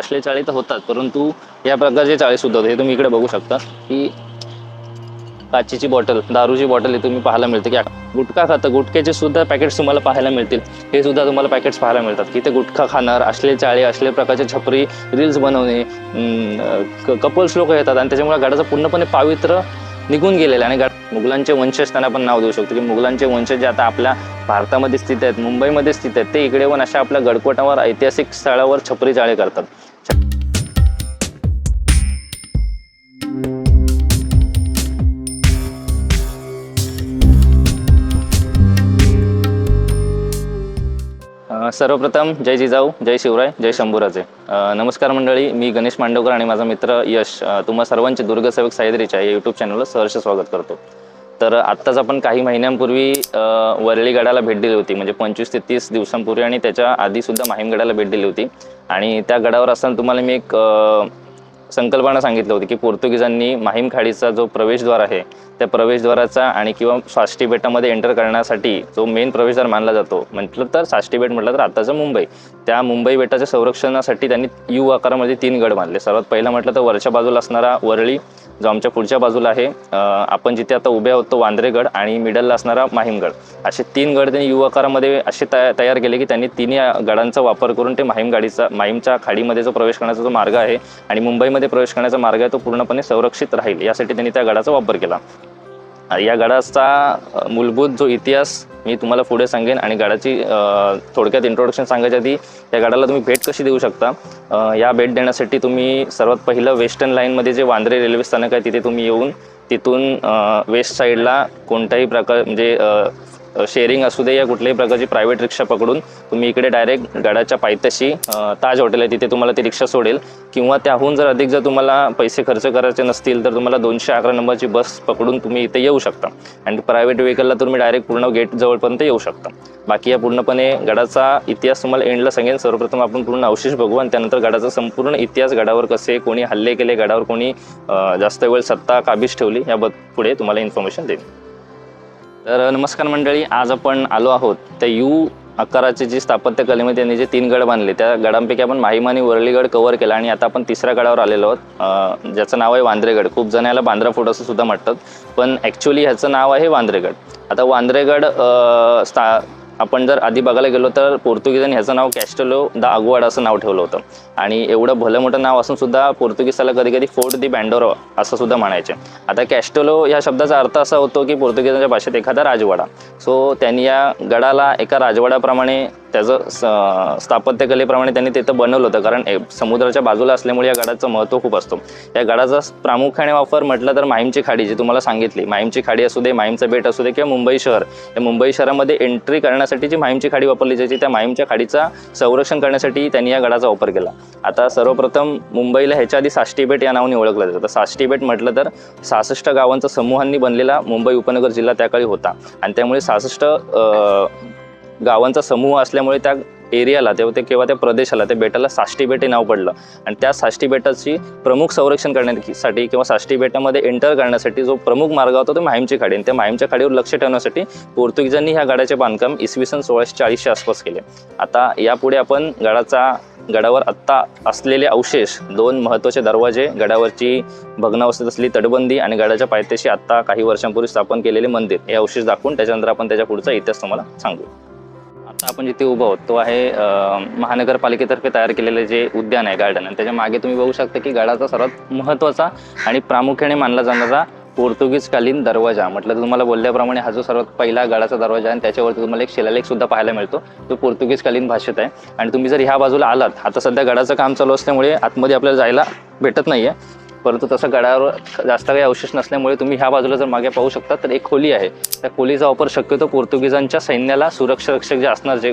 असले चाळी तर होतात परंतु या प्रकारचे चाळी सुद्धा होते. हे तुम्ही इकडे बघू शकता की काचेची बॉटल दारूची बॉटल हे तुम्ही पाहायला मिळते की गुटखा खातं. गुटख्याचे सुद्धा पॅकेट्स तुम्हाला पाहायला मिळतील. हे सुद्धा तुम्हाला पॅकेट्स पाहायला मिळतात की ते गुटखा खाणार असले चाळे असले प्रकारचे छपरी रील्स बनवणे कपल्स लोक येतात आणि त्याच्यामुळे गाडाचं पूर्णपणे पावित्र्य निघून गेलेलं आहे. आणि गाड मुघलांचे वंशज त्यांना आपण नाव देऊ शकतो की मुघलांचे वंशज जे आता आपल्या भारतामध्ये स्थित आहेत मुंबईमध्ये स्थित आहेत ते इकडे पण अशा आपल्या गडकोटावर ऐतिहासिक स्थळावर छपरी चाळे करतात. सर्वप्रथम जय जिजाऊ जय शिवराय जय शंभूराजे. नमस्कार मंडळी मी गणेश मांडवकर आणि माझा मित्र यश. तुम्हा सर्वांचे दुर्गसेवक सह्याद्रीच्या या यूट्यूब चॅनलवर सहर्ष स्वागत करतो. तर आत्ताच आपण काही महिन्यांपूर्वी वरळी गडाला भेट दिली होती. म्हणजे पंचवीस ते तीस दिवसांपूर्वी आणि त्याच्या आधीसुद्धा माहीमगडाला माहीम गडाला भेट दिली होती. आणि त्या गडावर असताना तुम्हाला मी एक संकल्पना सांगितली होती की पोर्तुगीजांनी माहीम खाडीचा जो प्रवेशद्वार आहे त्या प्रवेशद्वाराचा आणि किंवा साष्टी बेटामध्ये एंटर करण्यासाठी जो मेन प्रवेशद्वार मानला जातो म्हटलं तर साष्टी बेट म्हटलं तर आताचं मुंबई. त्या मुंबई बेटाच्या संरक्षणासाठी त्यांनी यू आकारामध्ये तीन गड बांधले. सर्वात पहिला म्हटलं तर वरच्या बाजूला असणारा वरळी जो आमच्या पुढच्या बाजूला आहे आपण जिथे आता उभे आहोत तो वांद्रेगड आणि मिडलला असणारा माहीमगड असे तीन गड त्यांनी यू आकारामध्ये असे तया तयार केले की त्यांनी तिन्ही गडांचा वापर करून ते माहीम गाडीचा माहीमच्या खाडीमध्ये जो प्रवेश करण्याचा जो मार्ग आहे आणि मुंबईमध्ये प्रवेश करण्याचा मार्ग आहे तो पूर्णपणे संरक्षित राहील. यासाठी त्यांनी त्या गडाचा वापर केला. या गडाचा मूलभूत जो इतिहास मी तुम्हाला पुढे सांगेन आणि गडाची थोडक्यात इंट्रोडक्शन सांगायच्या आधी या गडाला तुम्ही भेट कशी देऊ शकता? या भेट देण्यासाठी तुम्ही सर्वात पहिलं वेस्टर्न लाईनमध्ये जे वांद्रे रेल्वे स्थानक आहे तिथे तुम्ही येऊन तिथून वेस्ट साईडला कोणत्याही प्रकार म्हणजे शेअरिंग असू दे या कुठल्याही प्रकारची प्रायव्हेट रिक्षा पकडून तुम्ही इकडे डायरेक्ट गडाच्या पायथ्याशी ताज हॉटेल आहे तिथे तुम्हाला ती रिक्षा सोडेल. किंवा त्याहून जर अधिक जर तुम्हाला पैसे खर्च करायचे नसतील तर तुम्हाला दोनशे अकरा नंबरची बस पकडून तुम्ही इथे येऊ शकता. आणि प्रायव्हेट व्हेकलला तुम्ही डायरेक्ट पूर्ण गेट जवळपर्यंत येऊ शकता. बाकी या पूर्णपणे गडाचा इतिहास तुम्हाला एंडला सांगेन. सर्वप्रथम आपण पूर्ण अवशेष बघू आणि त्यानंतर गडाचा संपूर्ण इतिहास गडावर कसे कोणी हल्ले केले गडावर कोणी जास्त वेळ सत्ता काबीज ठेवली याबद्दल पुढे तुम्हाला इन्फॉर्मेशन देईन. तर नमस्कार मंडळी आज आपण आलो आहोत त्या यू आकाराचे जी स्थापत्य कलेमध्ये त्यांनी जे तीन गड बांधले त्या गडांपैकी आपण माहीम आणि वरळीगड कव्हर केला आणि आता आपण तिसऱ्या गडावर आलेलो आहोत. ज्याचं नाव आहे वांद्रेगड खूप जण याला बांद्रा फोर्ट असं सुद्धा म्हणतात. पण ॲक्च्युली ह्याचं नाव आहे वांद्रेगड आता वांद्रेगड स्था आपण जर आधी बघायला गेलो तर पोर्तुगीजांनी ह्याचं नाव कॅस्टलो द आगवाड असं नाव ठेवलं होतं. आणि एवढं भलं मोठं नाव असून सुद्धा पोर्तुगीजाला कधी कधी फोर्ट दी बँडोरो असं सुद्धा म्हणायचे. आता कॅस्टलो या शब्दाचा अर्थ असा होतो की पोर्तुगीजांच्या भाषेत एखादा राजवाडा. सो त्यांनी या गडाला एका राजवाड्याप्रमाणे त्याचं स- स्थापत्यकलेप्रमाणे त्यांनी तिथं बनवलं होतं. कारण ए- समुद्राच्या बाजूला असल्यामुळे या गडाचं महत्त्व खूप असतो. या गडाचा प्रामुख्याने वापर म्हटलं तर माहीमची खाडी जी तुम्हाला सांगितली. माहीमची खाडी असू दे माहीमचं बेट असू दे किंवा मुंबई शहर. या मुंबई शहरामध्ये एंट्री करण्यासाठी जी माहीमची खाडी वापरली जायची त्या माहीमच्या खाडीचा संरक्षण करण्यासाठी त्यांनी या गडाचा वापर केला. आता सर्वप्रथम मुंबईला ह्याच्या आधी साष्टी बेट या नावाने ओळखलं जातं. तर साष्टी बेट म्हटलं तर सहासष्ट गावांचा समूहांनी बनलेला मुंबई उपनगर जिल्हा त्या काळी होता. आणि त्यामुळे सहासष्ट गावांचा समूह असल्यामुळे त्या एरियाला तेव्हा ते किंवा त्या प्रदेशाला त्या बेटाला साष्टी बेट हे नाव पडलं. आणि त्या साष्टी बेटाची प्रमुख संरक्षण करण्यासाठी किंवा साष्टी बेटामध्ये एंटर करण्यासाठी जो प्रमुख मार्ग होता तो माहीमची खाडी. आणि त्या माहीमच्या खाडीवर लक्ष ठेवण्यासाठी पोर्तुगीजांनी ह्या गडाचे बांधकाम इसवी सन सोळाशे चाळीसच्या आसपास केले. आता यापुढे आपण गडाचा गडावर आत्ता असलेले अवशेष दोन महत्त्वाचे दरवाजे गडावरची भग्नावस्थेत असलेली तटबंदी आणि गडाच्या पायथ्याशी आत्ता काही वर्षांपूर्वी स्थापन केलेले मंदिर हे अवशेष दाखवून त्याच्यानंतर आपण त्याच्या पुढचा इतिहास तुम्हाला सांगू. आपण जिथे उभं आहोत तो आहे महानगरपालिकेतर्फे तयार केलेले जे उद्यान आहे गार्डन. आणि त्याच्यामागे तुम्ही बघू शकता की गडाचा सर्वात महत्त्वाचा आणि प्रामुख्याने मानला जाणारा पोर्तुगीजकालीन दरवाजा. म्हटलं तर तुम्हाला बोलल्याप्रमाणे हा जो सर्वात पहिला गडाचा दरवाजा आहे आणि त्याच्यावरती तुम्हाला एक शिलालेख सुद्धा पाहायला मिळतो. तो पोर्तुगीजकालीन भाषेत आहे. आणि तुम्ही जर ह्या बाजूला आलात आता सध्या गडाचं काम चालू असल्यामुळे आतमध्ये आपल्याला जायला भेटत नाहीये. परंतु तसं गडावर जास्त काही अवशेष नसल्यामुळे तुम्ही ह्या बाजूला जर मागे पाहू शकता तर एक खोली आहे. त्या खोलीचा वापर शक्यतो पोर्तुगीजांच्या सैन्याला सुरक्षा रक्षक जे असणार जे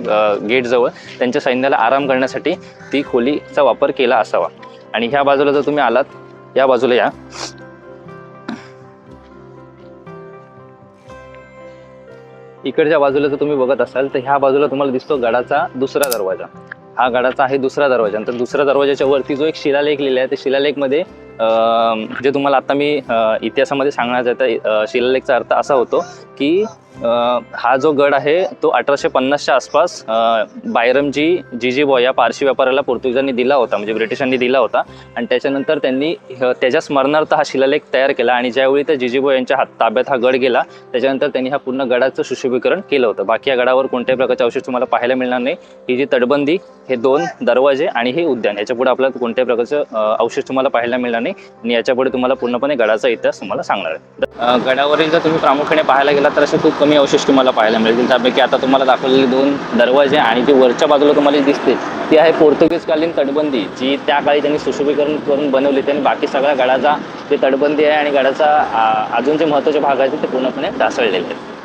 गेटजवळ त्यांच्या सैन्याला आराम करण्यासाठी ती खोलीचा वापर केला असावा. आणि ह्या बाजूला जर तुम्ही आलात या बाजूला या. इकडच्या बाजूला जर तुम्ही बघत असाल तर ह्या बाजूला तुम्हाला दिसतो गडाचा दुसरा दरवाजा. हा गडाचा आहे दुसरा दरवाजा. तर दुसऱ्या दरवाजाच्या वरती जो एक शिलालेख लिहिला आहे त्या शिलालेखमध्ये जे तुम्हाला आता मी इतिहासामध्ये सांगण्यात येतं अं, शिलालेखचा अर्थ असा होतो की हा जो गड आहे तो अठराशे पन्नासच्या आसपास बायरमजी जीजी बॉय या पारशी व्यापाऱ्याला पोर्तुगीजांनी दिला होता म्हणजे ब्रिटिशांनी दिला होता. आणि त्याच्यानंतर त्यांनी त्याच्या स्मरणार्थ हा शिलालेख तयार केला आणि ज्यावेळी त्या जीजी बॉय यांच्या हात ताब्यात हा गड गेला त्याच्यानंतर त्यांनी हा पूर्ण गडाचं सुशोभीकरण केलं होतं. बाकी या गडावर कोणत्याही प्रकारचे अवशेष तुम्हाला पाहायला मिळणार नाही. ही जी तटबंदी हे दोन दरवाजे आणि हे उद्यान याच्यापुढे आपल्याला कोणत्याही प्रकारचं अवशेष तुम्हाला पाहायला मिळणार नाही. आणि याच्यापुढे तुम्हाला पूर्णपणे गडाचा इतिहास तुम्हाला सांगणार आहे. गडावरील जर तुम्ही प्रामुख्याने पाहायला गेलात तर असे खूप कमी अवशेष तुम्हाला पाहायला मिळतील. त्यापैकी आता तुम्हाला दाखवलेले दोन दरवाजे आणि जी वरच्या बाजूला तुम्हाला दिसते ती आहे पोर्तुगीजकालीन तटबंदी जी त्या काळी त्यांनी सुशोभीकरण करून बनवली होती आणि बाकी सगळ्या गडाचा जे तटबंदी आहे आणि गडाचा अजून जे महत्त्वाचे भाग आहेत ते पूर्णपणे ढासळलेले आहेत.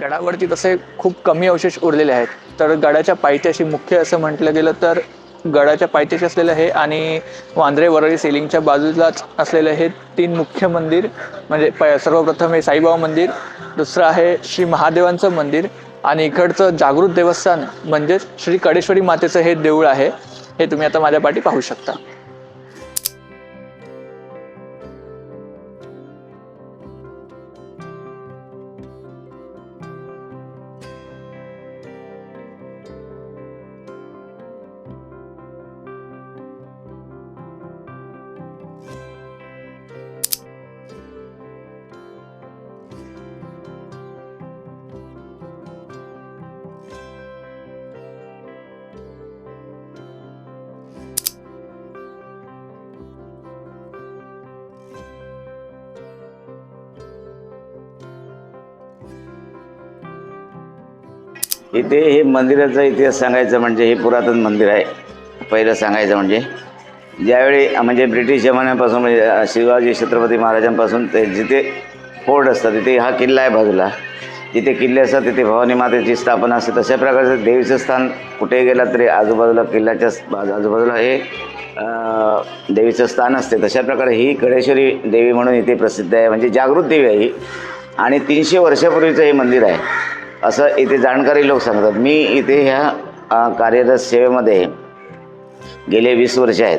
गडावरती तसे खूप कमी अवशेष उरलेले आहेत. तर गडाच्या पायथ्याशी मुख्य असं म्हटलं गेलं तर गडाच्या पायथ्याशी असलेलं हे आणि वांद्रे वरळी सेलिंगच्या बाजूलाच असलेलं हे तीन मुख्य मंदिर म्हणजे प सर्वप्रथम हे साईबाबा मंदिर दुसरं आहे श्री महादेवांचं मंदिर आणि इकडचं जागृत देवस्थान म्हणजेच श्री कडेश्वरी मातेचं हे देऊळ आहे. हे तुम्ही आता माझ्या पाठी पाहू शकता. इथे हे मंदिराचा इतिहास सांगायचं म्हणजे हे पुरातन मंदिर आहे. पहिलं सांगायचं म्हणजे ज्यावेळी म्हणजे ब्रिटिश जमान्यापासून म्हणजे शिवाजी छत्रपती महाराजांपासून ते जिथे फोर्ट असतात तिथे हा किल्ला आहे बाजूला. जिथे किल्ले असतात तिथे भवानी मातेची स्थापना असते. तशा प्रकारचं देवीचं स्थान कुठेही गेला तरी आजूबाजूला किल्ल्याच्या आजूबाजूला हे देवीचं स्थान असते. तशा प्रकारे ही कडेश्वरी देवी म्हणून इथे प्रसिद्ध आहे. म्हणजे जागृत देवी आहे ही. आणि तीनशे वर्षापूर्वीचं हे मंदिर आहे. असं इथे जाणकारी लोक सांगतात. मी इथे ह्या कार्यरत सेवेमध्ये गेले वीस वर्ष आहेत.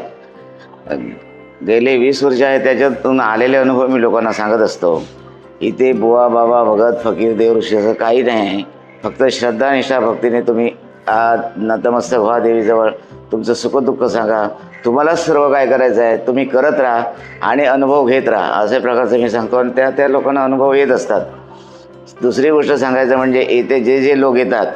गेले वीस वर्ष आहेत त्याच्यातून आलेले अनुभव मी लोकांना सांगत असतो. इथे बुवा बाबा भगत फकीर देव ऋषी असं काही नाही. आहे फक्त श्रद्धा निष्ठा भक्तीने तुम्ही नतमस्तक व्हा देवीजवळ. तुमचं सुखदुःख सांगा. तुम्हाला सर्व काय करायचं आहे तुम्ही करत राहा आणि अनुभव घेत राहा. अशा प्रकारचं मी सांगतो आणि त्या त्या लोकांना अनुभव येत असतात. दुसरी गोष्ट सांगायचं म्हणजे इथे जे जे लोक येतात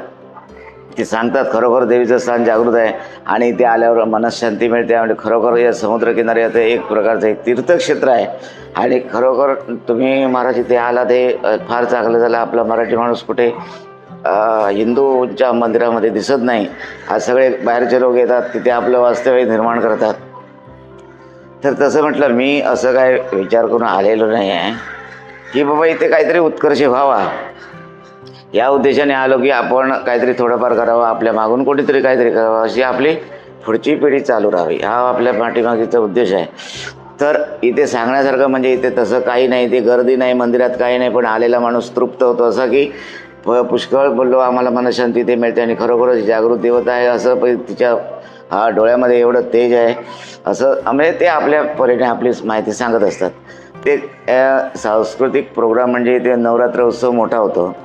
ते सांगतात खरोखर देवीचं स्थान जागृत आहे. आणि इथे आल्यावर मनशांती मिळते. आणि खरोखर या समुद्रकिनारी आता एक प्रकारचं एक तीर्थक्षेत्र आहे. आणि खरोखर तुम्ही महाराज इथे आलात हे फार चांगलं झालं. आपला मराठी माणूस कुठे हिंदूच्या मंदिरामध्ये दिसत नाही. आज सगळे बाहेरचे लोक येतात तिथे आपलं वास्तव्य निर्माण करतात. तर तसं म्हटलं मी असं काय विचार करून आलेलो नाही आहे. की बाबा इथे काहीतरी उत्कर्ष व्हावा. या उद्देशाने आलो की आपण काहीतरी थोडंफार करावं आपल्या मागून कोणीतरी काहीतरी करावं अशी आपली पुढची पिढी चालू राहावी. हा आपल्या पाठीमागीचा उद्देश आहे. तर इथे सांगण्यासारखं म्हणजे इथे तसं काही नाही इथे गर्दी नाही मंदिरात काही नाही पण आलेला माणूस तृप्त होतो. असं की प पुष्कळ बोललो आम्हाला मनशांती इथे मिळते आणि खरोखरच जागृत देवता आहे. असं पण तिच्या हा डोळ्यामध्ये एवढं तेज आहे. असं म्हणजे ते आपल्या पर्यटन आपली माहिती सांगत असतात. ते सांस्कृतिक प्रोग्राम म्हणजे इथे नवरात्र उत्सव मोठा होतो.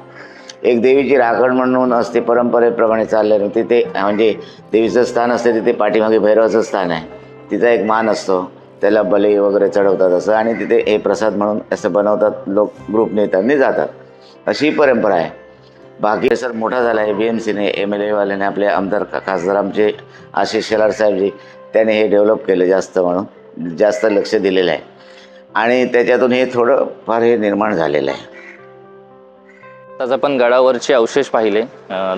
एक देवीची राखण म्हणून असते परंपरेप्रमाणे चालले तिथे म्हणजे देवीचं स्थान असते तिथे पाठीमागे भैरवाचं स्थान आहे. तिचा एक मान असतो. त्याला बले वगैरे चढवतात असं. आणि तिथे हे प्रसाद म्हणून असं बनवतात लोक ग्रुप नेत्यांनी जातात. अशी परंपरा आहे. बाकी सर मोठा झाला आहे. बी एम सीने एम एल एवाल्याने आपले आमदार खासदार आमचे आशिष शेलार साहेबजी त्याने हे डेव्हलप केलं जास्त म्हणून जास्त लक्ष दिलेलं आहे. आणि त्याच्यातून हे थोडं फार हे निर्माण झालेलं आहे. आज आपण गडावरचे अवशेष पाहिले.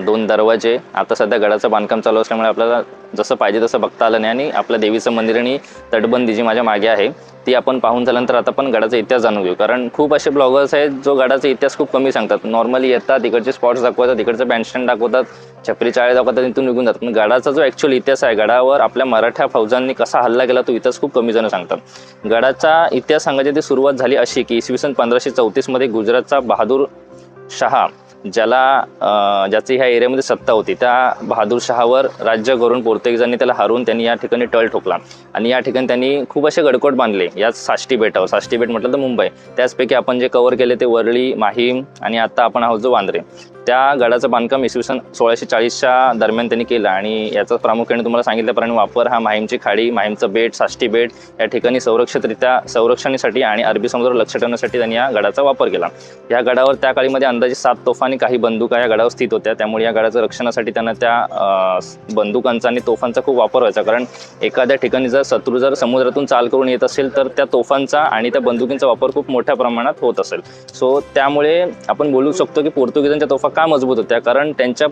दोन दरवाजे. आता सध्या गडाचं बांधकाम चालू असल्यामुळे आपल्याला जसं पाहिजे तसं बघता आलं नाही आणि आपल्या देवीचं मंदिर आणि तटबंदी जी माझ्या मागे आहे ती आपण पाहून झाल्यानंतर आता आपण गडाचा इतिहास जाणून घेऊ. कारण खूप असे ब्लॉगर्स आहेत जो गडाचा इतिहास खूप कमी सांगतात. नॉर्मली येतात तिकडचे स्पॉट्स दाखवतात तिकडचं बँडस्टँड दाखवतात छपरी चाळे दाखवतात तिथून निघून जातात. पण गडाचा जो ॲक्च्युअल इतिहास आहे गडावर आपल्या मराठा फौजांनी कसा हल्ला केला तो इतिहास खूप कमी जण सांगतात. गडाचा इतिहास सांगायची ती सुरुवात झाली अशी की इसवी सन पंधराशे चौतीसमध्ये गुजरातचा बहादूर شهام ज्याला ज्याची ह्या एरियामध्ये सत्ता होती त्या बहादूरशहावर राज्य करून पोर्तुगीजांनी त्याला हरवून त्यांनी या ठिकाणी टळ ठोकला. आणि या ठिकाणी त्यांनी खूप असे गडकोट बांधले या साष्टी बेटावर साष्टी बेट म्हटलं तर मुंबई. त्याचपैकी आपण जे कव्हर केले ते वरळी माहीम आणि आता आपण आहोत जो वांद्रे. त्या गडाचं बांधकाम इसवी सन सोळाशे चाळीसच्या दरम्यान त्यांनी केलं आणि याचा प्रामुख्याने तुम्हाला सांगितल्याप्रमाणे वापर हा माहीमची खाडी माहीमचं बेट साष्टी बेट या ठिकाणी संरक्षितरित्या संरक्षणासाठी आणि अरबी समुद्रावर लक्ष ठेवण्यासाठी त्यांनी या गडाचा वापर केला. या गडावर त्या काळीमध्ये अंदाजे सात तोफा आणि काही बंदुका या गडावर स्थित होत्या. त्यामुळे या गडाचं रक्षणासाठी त्यांना त्या बंदुकांचा आणि तोफांचा खूप वापर व्हायचा. कारण एखाद्या ठिकाणी जर शत्रू जर समुद्रातून चाल करून येत असेल तर त्या तोफांचा आणि त्या बंदुकींचा वापर खूप मोठ्या प्रमाणात होत असेल. सो त्यामुळे आपण बोलू शकतो की पोर्तुगीजांच्या तोफा का मजबूत होत्या? कारण त्यांच्या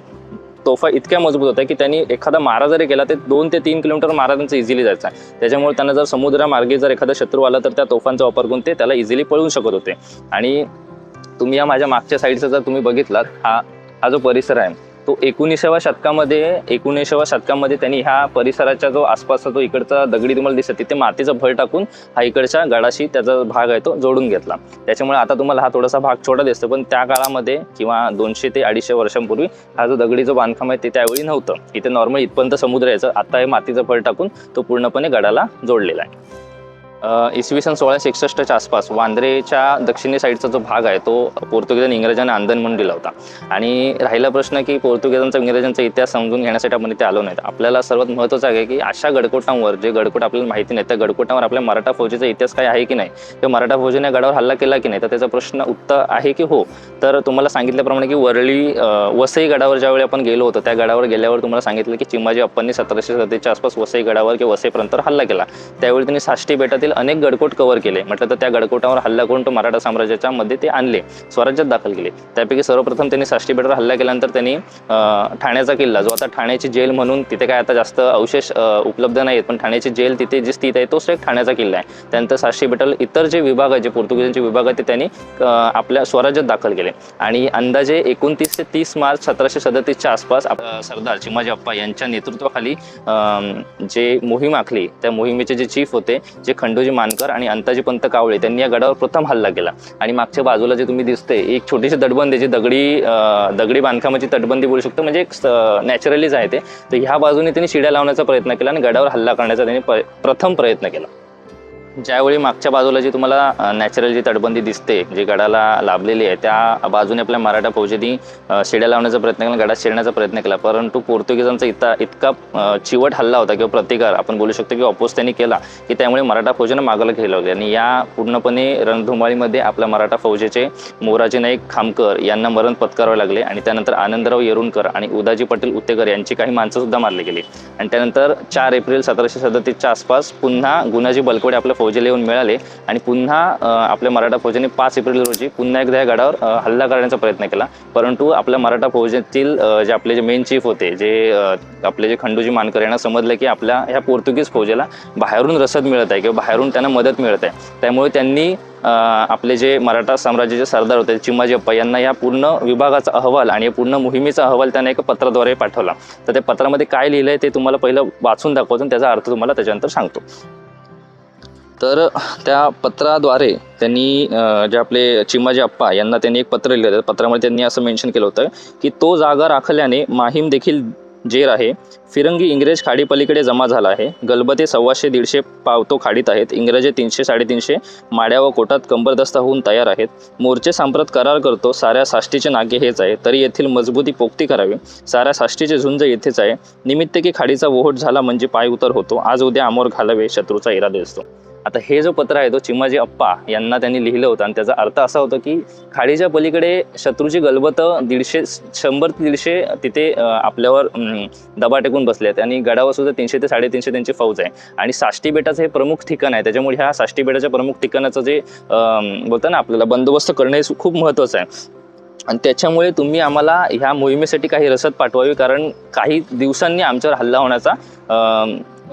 तोफा इतक्या मजबूत होत्या की त्यांनी एखादा मारा जरी केला ते दोन ते तीन किलोमीटर मारा त्यांचा इझिली जायचा. त्याच्यामुळे त्यांना जर समुद्रामार्गे जर एखादा शत्रू आला तर त्या तोफांचा वापर करून ते त्याला इझिली पळवू शकत होते. आणि तुम्ही या माझ्या मागच्या साईडचा जर तुम्ही बघितलात हा हा जो परिसर आहे तो एकोणीसाव्या शतकामध्ये एकोणीसाव्या शतकामध्ये त्यांनी ह्या परिसराच्या जो आसपासचा जो इकडचा दगडी तुम्हाला दिसत तिथे मातीचं भर टाकून हा इकडच्या गडाशी त्याचा भाग आहे तो जोडून घेतला. त्याच्यामुळे आता तुम्हाला हा थोडासा भाग छोटा दिसतो पण त्या काळामध्ये किंवा दोनशे ते अडीचशे वर्षांपूर्वी हा जो दगडी जो बांधकाम आहे ते त्यावेळी नव्हतं. इथे नॉर्मल इथपर्यंत समुद्र यायचं आता हे मातीचा भर टाकून तो पूर्णपणे गडाला जोडलेला आहे. इसवी सन सोळाशे एकसष्टच्या आसपास वांद्रेच्या दक्षिणी साईडचा जो भाग आहे तो पोर्तुगीजांनी इंग्रजांना आंदन म्हणून दिला होता. आणि राहिला प्रश्न की पोर्तुगीजांचा इंग्रजांचा इतिहास समजून घेण्यासाठी आपण इथे आलो नाहीत. आपल्याला सर्वात महत्त्वाचं आहे की अशा गडकोटांवर जे गडकोट आपल्याला माहिती नाही त्या गडकोटांवर आपल्या मराठा फौजेचा इतिहास काय आहे की नाही? किंवा मराठा फौजेने गडावर हल्ला केला की नाही? तर त्याचा प्रश्न उत्तर आहे की हो. तर तुम्हाला सांगितल्याप्रमाणे की वरळी वसई गडावर ज्यावेळी आपण गेलो होतो त्या गडावर गेल्यावर तुम्हाला सांगितलं की चिमाजी अप्पांनी सतराशे सत्तेच्या आसपास वसई गडावर किंवा वसईपर्यंत हल्ला केला. त्यावेळी त्यांनी साष्टी बेटातील अनेक गडकोट कव्हर केले. म्हटलं तर त्या गडकोटावर हल्ला करून तो मराठा साम्राज्याच्या मध्ये ते आणले स्वराज्यात दाखल केले. त्यापैकी सर्वप्रथम त्यांनी साष्टी बेटावर हल्ला केल्यानंतर त्यांनी ठाण्याचा किल्ला जो आता ठाण्याची जेल म्हणून तिथे काय आता जास्त अवशेष उपलब्ध नाहीत पण ठाण्याची जेल तिथे जी स्थित आहे तोच एक ठाण्याचा किल्ला आहे. त्यानंतर साष्टी बेटाल इतर जे विभाग आहे जे पोर्तुगीजांचे विभाग आहेत ते त्यांनी आपल्या स्वराज्यात दाखल केले. आणि अंदाजे एकोणतीस ते तीस मार्च सतराशे सदतीसच्या आसपास आप- सरदार चिमाजी अप्पा यांच्या नेतृत्वाखाली जे मोहीम आखली त्या मोहिमेचे जे चीफ होते जे खंड खंडोजी मानकर आणि अंताजी पंत कावळे त्यांनी या गडावर प्रथम हल्ला केला. आणि मागच्या बाजूला जे तुम्ही दिसते एक छोटीशी तटबंदी जी दगडी दगडी बांधकामाची तटबंदी बोलू शकतो म्हणजे एक नॅचरलीच आहे ते. तर ह्या बाजूने त्यांनी शिड्या लावण्याचा प्रयत्न केला आणि गडावर हल्ला करण्याचा त्यांनी प्रथम प्रयत्न केला. ज्यावेळी मागच्या बाजूला जी तुम्हाला नॅचरल जी तटबंदी दिसते जी गडाला लाभलेली आहे त्या बाजूने आपल्या मराठा फौजेनी शेड्या लावण्याचा प्रयत्न केला गडात शिरण्याचा प्रयत्न केला. परंतु पोर्तुगीजांचा इतका इतका चिवट हल्ला होता किंवा प्रतिकार आपण बोलू शकतो की ऑपोज त्यांनी केला की त्यामुळे मराठा फौजेनं मागायला घ्यायला लागले. आणि या पूर्णपणे रणधुमाळीमध्ये आपल्या मराठा फौजेचे मोराजी नाईक खामकर यांना मरण पत्करावे लागले. आणि त्यानंतर आनंदराव येरुणकर आणि उदाजी पटेल उत्तेकर यांची काही माणसं सुद्धा मारली गेली. आणि त्यानंतर चार एप्रिल सतराशे सदतीसच्या आसपास पुन्हा गुणाजी बलकवडे आपल्या फौजेला येऊन मिळाले आणि पुन्हा आपल्या मराठा फौजेने पाच एप्रिल रोजी पुन्हा एकदा या गडावर हल्ला करण्याचा प्रयत्न केला. परंतु आपल्या मराठा फौजेतील जे आपले जे मेन चीफ होते जे आपले जे खंडोजी मानकर यांना समजलं की आपल्या ह्या पोर्तुगीज फौजेला बाहेरून रसद मिळत आहे किंवा बाहेरून त्यांना मदत मिळत आहे. त्यामुळे त्यांनी आपले जे मराठा साम्राज्याचे सरदार होते चिमाजी अप्पा यांना या पूर्ण विभागाचा अहवाल आणि या पूर्ण मोहिमेचा अहवाल त्यांना एका पत्राद्वारे पाठवला. तर त्या पत्रामध्ये काय लिहिलं आहे ते तुम्हाला पहिलं वाचून दाखवतो त्याचा अर्थ तुम्हाला त्याच्यानंतर सांगतो. तर त्या पत्राद्वारे त्यांनी जे आपले चिमाजी अप्पा यांना त्यांनी एक पत्र लिहिलं त्या पत्रामध्ये त्यांनी असं मेन्शन केलं होतं की तो जागा राखल्याने माहीम देखील जेर आहे. फिरंगी इंग्रज खाडीपलीकडे जमा झाला आहे. गलबते सव्वाशे दीडशे पावतो खाडीत आहेत. इंग्रजे तीनशे साडेतीनशे माड्या व कोटात कंबरदस्ता होऊन तयार आहेत. मोर्चे सांप्रत करार करतो. साऱ्या साष्टीचे नागे हेच आहे. तरी येथील मजबूती पोक्ती करावी. साऱ्या साष्टीचे झुंज येथेच आहे. निमित्त की खाडीचा वोहट झाला म्हणजे पाय उतर होतो. आज उद्या अमोर घालावे. शत्रूचा इरादा दिसतो. आता हे जो पत्र आहे तो चिमाजी अप्पा यांना त्यांनी लिहिलं होतं. आणि त्याचा अर्थ असा होता की खाडीच्या पलीकडे शत्रूची गलबत दीडशे शंभर ते दीडशे तिथे आपल्यावर दबा टेकून बसले आहेत. आणि गडावर सुद्धा तीनशे ते साडेतीनशे त्यांची फौज आहे. आणि साष्टी बेटाचं हे प्रमुख ठिकाण आहे. त्याच्यामुळे ह्या साष्टी बेटाच्या प्रमुख ठिकाणाचं जे बोलतं ना आपल्याला बंदोबस्त करणे हे खूप महत्त्वाचं आहे. आणि त्याच्यामुळे तुम्ही आम्हाला ह्या मोहिमेसाठी काही रसद पाठवावी. कारण काही दिवसांनी आमच्यावर हल्ला होण्याचा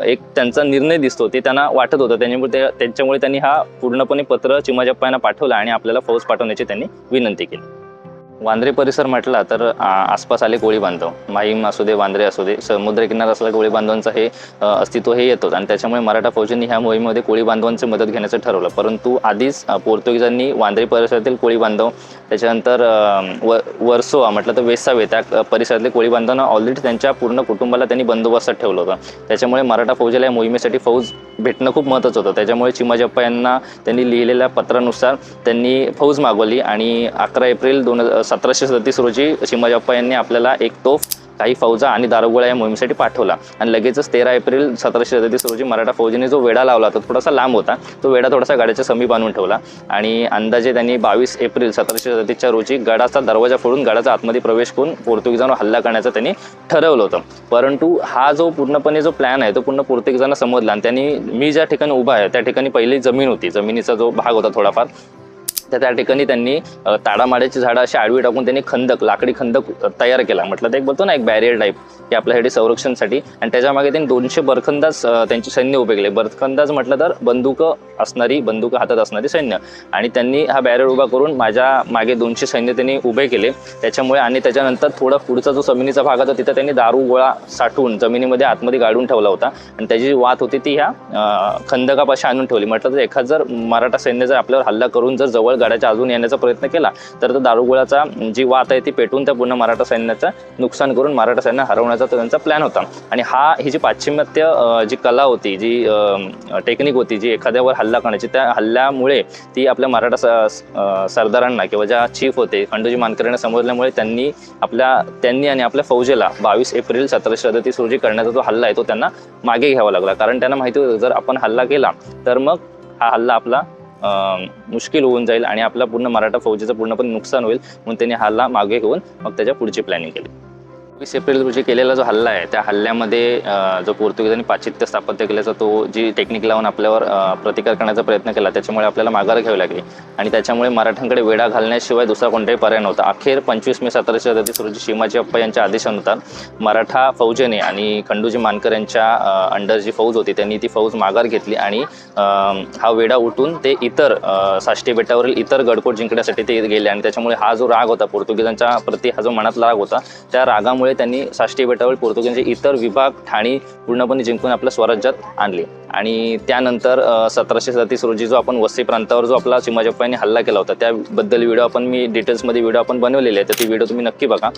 एक त्यांचा निर्णय दिसतो ते त्यांना वाटत होतं. त्यांच्यामुळे ते त्यांच्यामुळे त्यांनी हा पूर्णपणे पत्र चिमाजप्पा पाठवला आणि आपल्याला फौज पाठवण्याची त्यांनी विनंती केली. वांद्रे परिसर म्हटला तर आसपास आले कोळी बांधव. माहीम असू दे वांद्रे असू दे समुद्रकिनारा असलेल्या कोळी बांधवांचं हे अस्तित्व हे येतोच. आणि त्याच्यामुळे मराठा फौजांनी ह्या मोहिमेमध्ये कोळी बांधवांची मदत घेण्याचं ठरवलं. परंतु आधीच पोर्तुगीजांनी वांद्रे परिसरातील कोळी बांधव त्याच्यानंतर व वर्सोवा म्हटलं तर वेसावे त्या परिसरातले कोळी बांधवांना ऑलरेडी त्यांच्या पूर्ण कुटुंबाला त्यांनी बंदोबस्तात ठेवलं होतं. त्याच्यामुळे मराठा फौजेला या मोहिमेसाठी फौज भेटणं खूप महत्त्वाचं होतं. त्याच्यामुळे चिमाजप्पा यांना त्यांनी लिहिलेल्या पत्रानुसार त्यांनी फौज मागवली आणि अकरा एप्रिल दोन हजार सतराशे सदतीस रोजी चिमाजप्पा यांनी आपल्याला एक तोफ काही फौजा आणि दारुगोळा या मोहिमेसाठी पाठवला. आणि लगेचच तेरा एप्रिल सतराशे सदतीस रोजी मराठा फौजीने जो वेढा लावला तो थोडासा लांब होता. तो वेढा थोडासा गाड्याच्या समीप आणून ठेवला आणि अंदाजे त्यांनी बावीस एप्रिल सतराशे सदतीसच्या रोजी गडाचा दरवाजा फोडून गडाचा आतमध्ये प्रवेश करून पोर्तुगीजांवर हल्ला करण्याचं त्यांनी ठरवलं होतं. परंतु हा जो पूर्णपणे जो प्लॅन आहे तो पूर्ण पोर्तुगीजांना समजला आणि त्यांनी मी ज्या ठिकाणी उभा आहे त्या ठिकाणी पहिली जमीन होती. जमिनीचा जो भाग होता थोडाफार तर त्या ठिकाणी त्यांनी ताडामाड्याची झाडं अशी आडवी टाकून त्यांनी खंदक लाकडी खंदक तयार केला. म्हटलं ते एक बोलतो ना एक बॅरियर टाईप की आपल्यासाठी संरक्षणसाठी. आणि त्याच्यामागे त्यांनी दोनशे बरखंदाज त्यांचे सैन्य उभे केले बरखंदाज म्हटलं तर बंदूक असणारी बंदूक हातात असणारी सैन्य. आणि त्यांनी हा बॅरियर उभा करून माझ्या मागे दोनशे सैन्य त्यांनी उभे केले. त्याच्यामुळे आणि त्याच्यानंतर थोडा पुढचा जो जमिनीचा भाग होता तिथं त्यांनी दारू गोळा साठवून जमिनीमध्ये आतमध्ये गाडून ठेवला होता. आणि त्याची जी वात होती ती ह्या खंदकापाशी आणून ठेवली. म्हटलं तर एखाद जर मराठा सैन्य जर आपल्यावर हल्ला करून जर जवळ गडाच्या अजून येण्याचा प्रयत्न केला तर तो दारुगोळाचा जी वात आहे ती पेटून त्या पूर्ण मराठा सैन्याचं नुकसान करून मराठा सैन्य हरवण्याचा त्यांचा प्लॅन होता. आणि हा ही जी पाश्चिमात्य जी कला होती जी टेक्निक होती जी एखाद्यावर हल्ला करण्याची त्या हल्ल्यामुळे ती आपल्या मराठा स- सरदारांना किंवा ज्या चीफ होते खंडोजी मानकरांना समजल्यामुळे त्यांनी आपल्या त्यांनी आणि आपल्या फौजेला बावीस एप्रिल सतराशे सदतीस रोजी करण्याचा जो हल्ला आहे तो त्यांना मागे घ्यावा लागला. कारण त्यांना माहिती होतं जर आपण हल्ला केला तर मग हा हल्ला आपला मुश्किल होऊन जाईल आणि आपला पूर्ण मराठा फौजेचं पूर्णपणे नुकसान होईल म्हणून त्यांनी हल्ला मागे घेऊन मग त्याच्या पुढची प्लॅनिंग केली. वीस एप्रिल रोजी केलेला जो हल्ला आहे त्या हल्ल्यामध्ये जो पोर्तुगीजांनी पाश्चित्य स्थापत्य केल्याचा तो जी टेक्निक लावून आपल्यावर प्रतिकार करण्याचा प्रयत्न केला त्याच्यामुळे आपल्याला माघार घ्यावी लागली. आणि त्याच्यामुळे मराठ्यांकडे वेढा घालण्याशिवाय दुसरा कोणताही पर्याय नव्हता. अखेर पंचवीस मे सतराशे सदतीस रोजी शिमाजी अप्पा यांच्या आदेशानुसार मराठा फौजेने आणि खंडूजी मानकर यांच्या अंडर जी फौज होती त्यांनी ती फौज माघार घेतली आणि हा वेढा उठून ते इतर साष्टी बेटावरील इतर गडकोट जिंकण्यासाठी ते गेले. आणि त्याच्यामुळे हा जो राग होता पोर्तुगीजांच्या प्रति हा जो मनातला राग होता त्या रागामुळे त्यांनी साष्टी बेटावर पोर्तुगीजचे इतर विभाग ठाणी पूर्णपणे जिंकून आपल्या स्वराज्यात आणले. आणि त्यानंतर सतराशे सतीस रोजी जो आपण वसई प्रांतावर जो आपला चिमाजप्पा हल्ला केला होता त्याबद्दल व्हिडिओ आपण मी डिटेल्समध्ये व्हिडिओ आपण बनवलेले आहे तर ती व्हिडिओ तुम्ही नक्की बघा.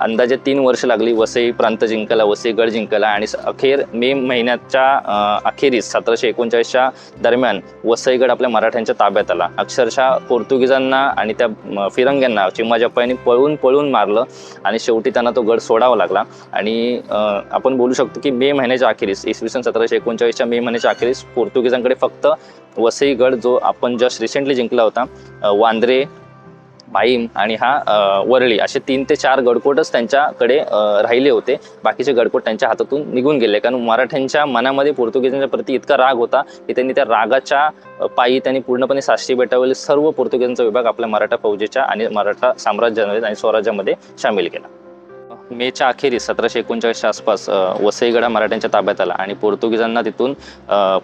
अंदाजे तीन वर्ष लागली वसई प्रांत जिंकायला वसई गड जिंकायला आणि अखेर मे महिन्याच्या अखेरीस सतराशे एकोणचाळीसच्या दरम्यान वसईगड आपल्या मराठ्यांच्या ताब्यात आला. अक्षरशः पोर्तुगीजांना आणि त्या फिरंग्यांना चिमाजप्पा पळून पळून मारलं आणि शेवटी त्यांना तो गड सोडावा लागला. आणि आपण बोलू शकतो की मे महिन्याच्या अखेरीस इसवी सन सतराशे एकोणचाळीसच्या मे महिन्याच्या अखेरीस पोर्तुगीजांकडे फक्त वसईगड जो आपण जस्ट रिसेंटली जिंकला होता वांद्रे भाईम आणि हा वरळी असे तीन ते चार गडकोटच त्यांच्याकडे राहिले होते. बाकीचे गडकोट त्यांच्या हातातून निघून गेले. कारण मराठ्यांच्या मनामध्ये पोर्तुगीजांच्या प्रती इतका राग होता की त्यांनी त्या रागाच्या पायी त्यांनी पूर्णपणे साष्टी बेटावरील सर्व पोर्तुगीजांचा विभाग आपल्या मराठा फौजेच्या आणि मराठा साम्राज्यामध्ये आणि स्वराज्यामध्ये सामील केला. मेच्या अखेरीस सतराशे एकोणचाळीसच्या आसपास वसईगडा मराठ्यांच्या ताब्यात आला आणि पोर्तुगीजांना तिथून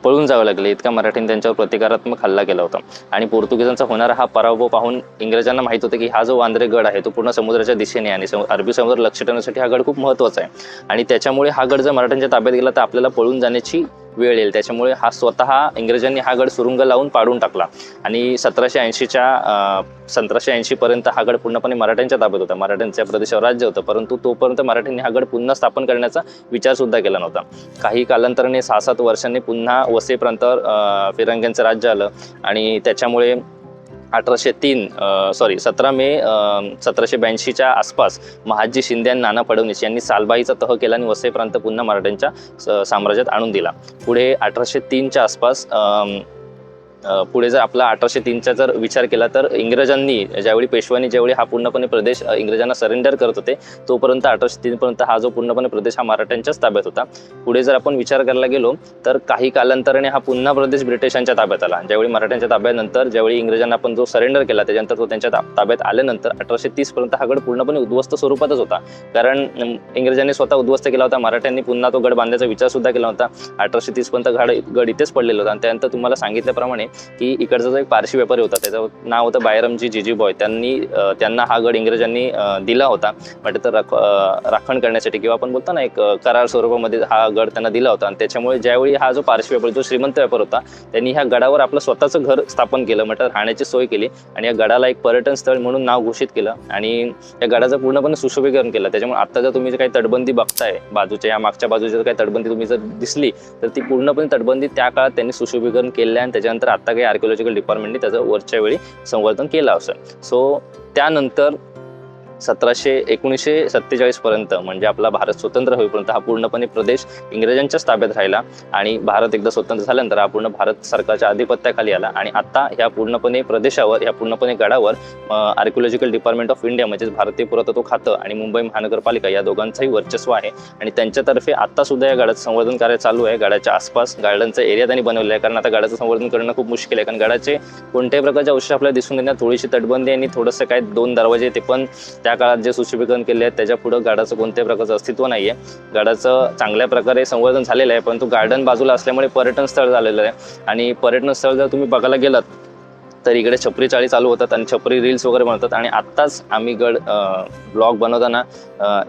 पळून जावं लागले. इतका मराठ्यांनी त्यांच्यावर प्रतिकारात्मक हल्ला केला होता. आणि पोर्तुगीजांचा होणारा हा पराभव पाहून इंग्रजांना माहीत होतं की हा जो वांद्रे गड आहे तो पूर्ण समुद्राच्या दिशेने आणि सम- अरबी समुद्र लक्ष ठेवण्यासाठी हा गड खूप महत्त्वाचा आहे. आणि त्याच्यामुळे हा गड जर मराठ्यांच्या ताब्यात गेला तर आपल्याला पळून जाण्याची वेळ येईल. त्याच्यामुळे हा स्वतः इंग्रजांनी हा गड सुरुंग लावून पाडून टाकला. आणि सतराशे ऐंशीच्या सतराशे ऐंशीपर्यंत हा गड पूर्णपणे मराठ्यांच्या ताब्यात होता. मराठ्यांच्या प्रदेशावर राज्य होतं. परंतु तोपर्यंत मराठ्यांनी हा गड पुन्हा स्थापन करण्याचा विचारसुद्धा केला नव्हता. काही कालांतराने सहा सात वर्षांनी पुन्हा वसई प्रांतावर फिरंग्यांचं राज्य आलं. आणि त्याच्यामुळे अठराशे तीन सॉरी सतरा मे सतराशे ब्याऐंशीच्या आसपास महाजी शिंदे आणि नाना फडणवीस यांनी सालबाईचा तह केला आणि वसई प्रांत पुन्हा मराठ्यांच्या स- साम्राज्यात आणून दिला. पुढे अठराशे तीनच्या आसपास पुढे जर आपला अठराशे तीनचा जर विचार केला तर इंग्रजांनी ज्यावेळी पेशव्यांनी ज्यावेळी हा पूर्णपणे प्रदेश इंग्रजांना सरेंडर करत होते तोपर्यंत अठराशे तीनपर्यंत हा जो पूर्णपणे प्रदेश हा मराठ्यांच्याच ताब्यात होता. पुढे जर आपण विचार करायला गेलो तर काही कालांतराने हा पुन्हा प्रदेश ब्रिटिशांच्या ताब्यात आला. ज्यावेळी मराठ्यांच्या ताब्यानंतर ज्यावेळी इंग्रजांना आपण जो सरेंडर केला त्याच्यानंतर तो त्यांच्या ताब्यात आल्यानंतर अठराशे तीसपर्यंत हा गड पूर्णपणे उद्ध्वस्त स्वरूपातच होता. कारण इंग्रजांनी स्वतः उद्ध्वस्त केला होता मराठ्यांनी पुन्हा तो गड बांधण्याचा विचार सुद्धा केला होता. अठराशे तीसपर्यंत गड गड इथेच पडलेला होता. आणि त्यानंतर तुम्हाला सांगितल्याप्रमाणे की इकडचा जो एक पारशी व्यापारी होता त्याचं नाव होतं बायरमजी जिजीबॉय त्यांनी त्यांना हा गड इंग्रजांनी दिला होता. म्हणजे तर राखण करण्यासाठी किंवा आपण बोलतो ना एक करार स्वरूपामध्ये हा गड त्यांना दिला होता. आणि त्याच्यामुळे ज्यावेळी हा जो पारशी व्यापारी जो श्रीमंत व्यापार होता त्यांनी ह्या गडावर आपलं स्वतःचं घर स्थापन केलं म्हटलं राहण्याची सोय केली. आणि या गडाला एक पर्यटन स्थळ म्हणून नाव घोषित केलं. आणि या गडाचं पूर्णपणे सुशोभीकरण केलं. त्याच्यामुळे आता जर तुम्ही जर काही तटबंदी बघताय बाजूच्या या मागच्या बाजूची जर काही तटबंदी तुम्ही जर दिसली तर ती पूर्णपणे तटबंदी त्या काळात त्यांनी सुशोभीकरण केलं आहे. आणि त्याच्यानंतर आता काही आर्किओलॉजिकल डिपार्टमेंटने त्याचं वरच्या वेळी संवर्धन केलं असं. सो त्यानंतर सतराशे एकोणीसशे सत्तेचाळीसपर्यंत म्हणजे आपला भारत स्वतंत्र होईपर्यंत हा पूर्णपणे प्रदेश इंग्रजांच्याच ताब्यात राहिला आणि भारत एकदा स्वतंत्र झाल्यानंतर हा पूर्ण भारत सरकारच्या अधिपत्याखाली आला. आणि आता ह्या पूर्णपणे प्रदेशावर ह्या पूर्णपणे गडावर आर्किओलॉजिकल डिपार्टमेंट ऑफ इंडिया म्हणजेच भारतीय पुरातत्व खातं आणि मुंबई महानगरपालिका या दोघांचंही वर्चस्व आहे. आणि त्यांच्यातर्फे आता सुद्धा या गडाचं संवर्धन कार्य चालू आहे. गडाच्या आसपास गार्डनचा एरिया त्यांनी बनवलेला आहे. कारण आता गडाचं संवर्धन करणं खूप मुश्किल आहे. कारण गडाचे कोणत्याही प्रकारचे अवशेष आपल्याला दिसून येणार थोडीशी तटबंदी आणि थोडंसं काय दोन दरवाजे ते पण त्या त्या काळात जे सुशोभीकरण केले आहेत त्याच्या पुढं गाडाचं कोणत्याही प्रकारचं अस्तित्व नाही आहे गाडाचं चांगल्या प्रकारे संवर्धन झालेलं आहे परंतु गार्डन बाजूला असल्यामुळे पर्यटन स्थळ झालेलं आहे. आणि पर्यटन स्थळ जर तुम्ही बघायला गेलात तर इकडे छपरी चाळी चालू होतात आणि छपरी रील्स वगैरे बनवतात. आणि आत्ताच आम्ही गड ब्लॉग बनवताना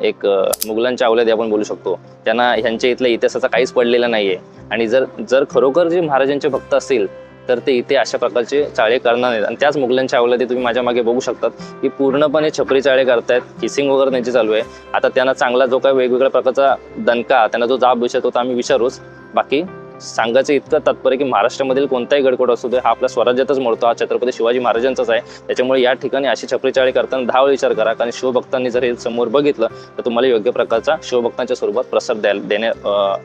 एक मुघलांच्या अवल्यादी आपण बोलू शकतो. त्यांना ह्यांच्या इथल्या इतिहासाचा काहीच पडलेला नाही आहे आणि जर जर खरोखर जे महाराजांचे भक्त असतील तर ते इथे अशा प्रकारचे चाळे करणार नाहीत. आणि त्याच मुघलांच्या अवलादी तुम्ही माझ्या मागे बघू शकतात की पूर्णपणे छपरी चाळे करतायत किसिंग वगैरे त्यांची चालू आहे. आता त्यांना चांगला जो काही वेगवेगळ्या प्रकारचा दणका त्यांना जो जाब विषय तो आम्ही विचारूच. बाकी सांगायचं इतकं तात्पर्य की महाराष्ट्रामधील कोणताही गडकोट असू दे हा आपल्या स्वराज्यातच मोडतो हा छत्रपती शिवाजी महाराजांचाच आहे. त्याच्यामुळे या ठिकाणी अशी छपरी चाळी करताना दहा वेळ विचार करा. कारण शिवभक्तांनी जर हे समोर बघितलं तर तुम्हाला योग्य प्रकारचा शिवभक्तांच्या स्वरूपात प्रसाद द्यायला देण्या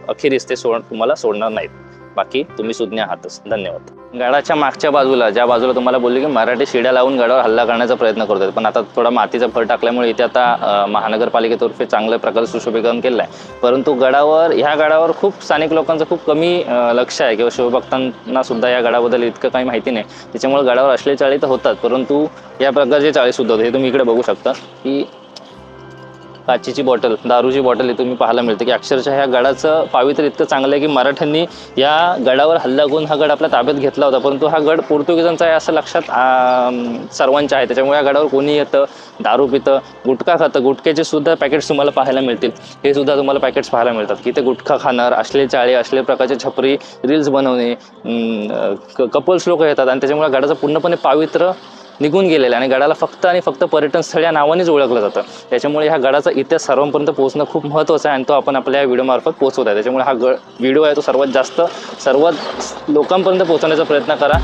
अखेरीस ते सोड तुम्हाला सोडणार नाहीत. बाकी तुम्ही सुज्ञ आहातच धन्यवाद. गडाच्या मागच्या बाजूला ज्या बाजूला तुम्हाला बोलले की मराठी शिड्या लावून गडावर हल्ला करण्याचा प्रयत्न करतात. पण आता थोडा मातीचा फळ टाकल्यामुळे इथे आता महानगरपालिकेतर्फे चांगल्या प्रकारे सुशोभीकरण केलं आहे परंतु गडावर ह्या गडावर खूप स्थानिक लोकांचं खूप कमी लक्ष आहे किंवा शिवभक्तांना सुद्धा या गडाबद्दल इतकं काही माहिती नाही. त्याच्यामुळे गडावर असले चाळी तर होतात. परंतु या प्रकारचे चाळी सुद्धा होते. हे तुम्ही इकडे बघू शकता की काचेची बॉटल दारूची बॉटल हे तुम्ही पाहायला मिळते की अक्षरशः ह्या गडाचं पावित्र्य इतकं चांगलं आहे की मराठ्यांनी या गडावर हल्ला करून हा गड आपल्या ताब्यात घेतला होता. परंतु हा गड पोर्तुगीजांचा आहे असं लक्षात सर्वांच्या आहे. त्याच्यामुळे या गडावर कोणी येतं दारू पितं गुटखा खातं. गुटख्याचे सुद्धा पॅकेट्स तुम्हाला पाहायला मिळतील. हे सुद्धा तुम्हाला पॅकेट्स पाहायला मिळतात की ते गुटखा खाणार असले चाळे असले प्रकारचे छपरी रील्स बनवणे कपल्स लोक येतात आणि त्याच्यामुळे गडाचं पूर्णपणे पावित्र्य निघून गेलेलं आहे आणि गडाला फक्त आणि फक्त पर्यटन स्थळ या नावानेच ओळखलं जातं. त्याच्यामुळे ह्या गडाचा इतिहास सर्वांपर्यंत पोहोचणं खूप महत्त्वाचं आहे आणि तो आपण आपल्या या व्हिडिओमार्फत पोहोचवत आहे. त्याच्यामुळे हा गड व्हिडिओ आहे तो सर्वात जास्त सर्वात लोकांपर्यंत पोहोचवण्याचा प्रयत्न करा.